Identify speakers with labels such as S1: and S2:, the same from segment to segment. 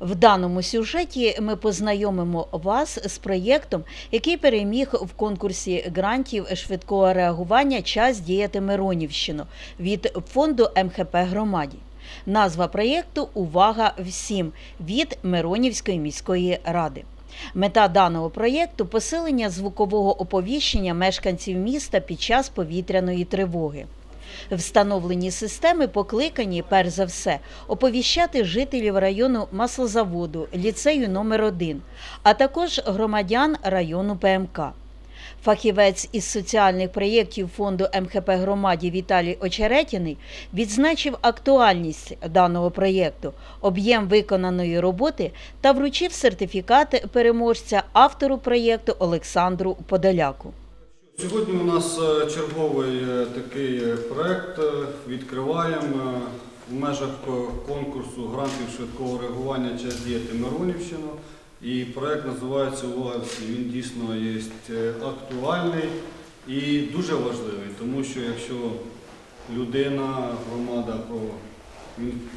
S1: В даному сюжеті ми познайомимо вас з проєктом, який переміг в конкурсі грантів швидкого реагування Час діяти Миронівщину від фонду МХП Громаді. Назва проєкту Увага всім від Миронівської міської ради. Мета даного проєкту посилення звукового оповіщення мешканців міста під час повітряної тривоги. Встановлені системи покликані, перш за все, оповіщати жителів району маслозаводу, ліцею номер 1 а також громадян району ПМК. Фахівець із соціальних проєктів фонду МХП громаді Віталій Очеретіний відзначив актуальність даного проєкту, об'єм виконаної роботи та вручив сертифікат переможця автору проєкту Олександру Подоляку.
S2: Сьогодні у нас е, черговий е, такий проект. е, Відкриваємо в межах конкурсу грантів швидкого реагування час діяти Миронівщину. І проект називається «Увага всі». Він дійсно є актуальний і дуже важливий, тому що якщо людина, громада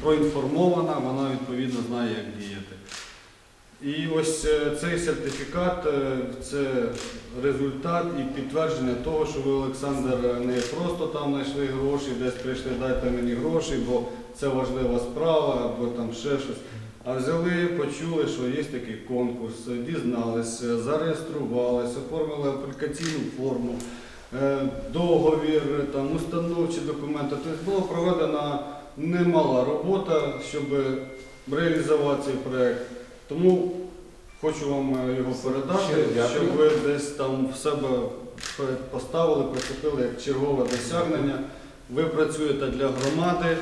S2: проінформована, вона відповідно знає, як діяти. І ось е, цей сертифікат е, це результат і підтвердження того, що ви, Олександр, не просто там знайшли гроші, десь прийшли, дайте мені гроші, бо це важлива справа, або там ще щось. А взяли, почули, що є такий конкурс, дізналися, зареєструвалися, оформили аплікаційну форму, е, договір, там, установчі документи. Тобто була проведена немала робота, щоб реалізувати цей проєкт. Тому хочу вам е, його передати, щоб ви десь там в себе поставили, прицепили як чергове досягнення. Ви працюєте для громади,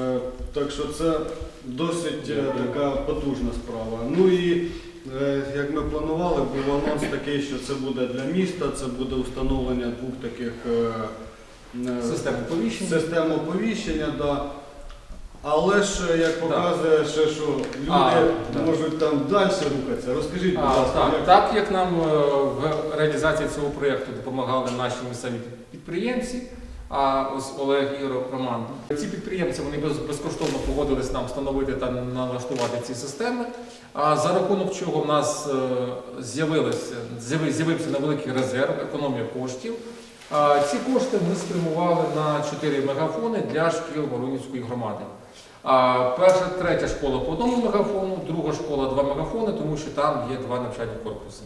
S2: е, так що це досить е, така потужна справа. Ну і як ми планували, був анонс такий, що це буде для міста, це буде встановлення двох таких е, е,
S3: Систему повіщення.
S2: систем оповіщення. Да. Але ж, як показує, ще, що люди
S3: А, да.
S2: можуть там далі рухатися. Розкажіть, будь
S3: А,
S2: ласка,
S3: так,
S2: як
S3: так як нам е, в реалізації цього проєкту допомагали наші місцеві підприємці, а ось Олег Ігор Роман. Ці підприємці вони без- безкоштовно погодились нам встановити та налаштувати ці системи. А за рахунок чого в нас е, з'явилися з'яви- з'явився невеликий резерв, економія коштів. Ці кошти ми спрямували на 4 мегафони для шкіл Воронівської громади. Перша, третя школа по одному мегафону, друга школа два мегафони, тому що там є два навчальні корпуси.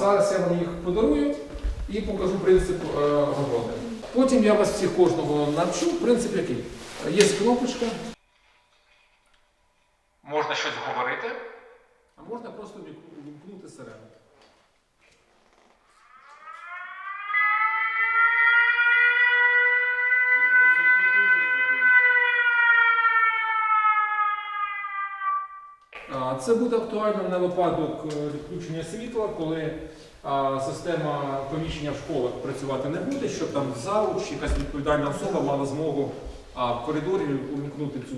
S3: Зараз я вам їх подарую і покажу принцип е, роботи. Потім я вас всіх кожного навчу. Принцип який? Є кнопочка. Можна щось говорити, а можна просто вімкнути сирену. Це буде актуально на випадок е, відключення світла, коли система поміщення в школах працювати не буде, щоб там зауч, чи якась відповідальна особа мала змогу в коридорі увімкнути цю,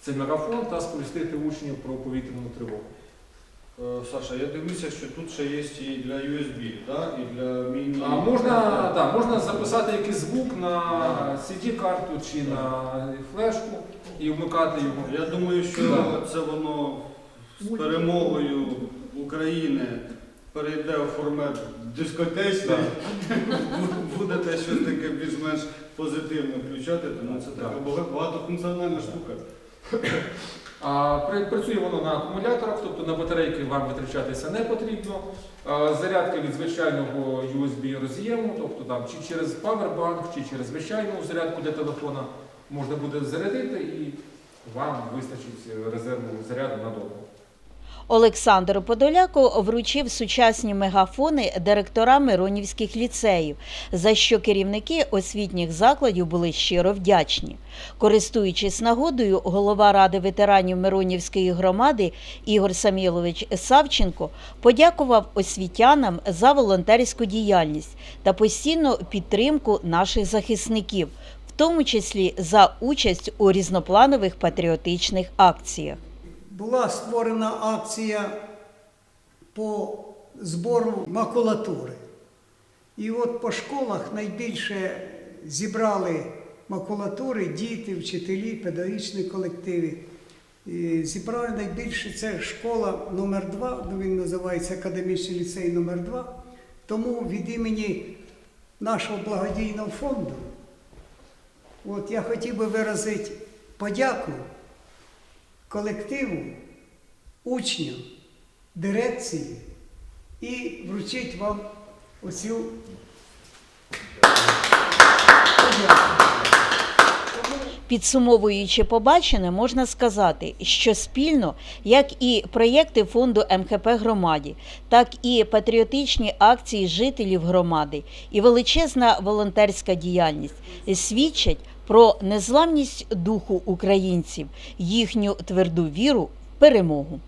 S3: цей мегафон та сповістити учнів про повітряну тривогу.
S2: Е, Саша, я дивлюся, що тут ще є і для USB, да? і для міні.
S3: А, можна, да, можна записати якийсь звук на CD-карту чи на флешку і вмикати його.
S2: Я думаю, що
S3: Да.
S2: це воно з перемогою України перейде в формат дискотечний. Будете щось таке більш-менш позитивне включати, тому це така багатофункціональна штука.
S3: А, Працює воно на акумуляторах, тобто на батарейки вам витрачатися не потрібно. А, Зарядка від звичайного USB роз'єму, тобто там чи через Powerbank, чи через звичайну зарядку для телефона можна буде зарядити і вам вистачить резерву заряду надовго.
S1: Олександр Подоляко вручив сучасні мегафони директорам Миронівських ліцеїв, за що керівники освітніх закладів були щиро вдячні. Користуючись нагодою, голова ради ветеранів Миронівської громади Ігор Самілович Савченко подякував освітянам за волонтерську діяльність та постійну підтримку наших захисників, в тому числі за участь у різнопланових патріотичних акціях.
S4: Була створена акція по збору макулатури. І от по школах найбільше зібрали макулатури діти, вчителі, педагогічні колективи. І зібрали найбільше це школа номер 2 ну він називається Академічний ліцей номер 2 Тому від імені нашого благодійного фонду от я хотів би виразити подяку колективу, учням, дирекції і вручить вам оцю подяку.
S1: Підсумовуючи побачене, можна сказати, що спільно, як і проєкти фонду МХП громаді, так і патріотичні акції жителів громади і величезна волонтерська діяльність свідчать про незламність духу українців, їхню тверду віру в перемогу.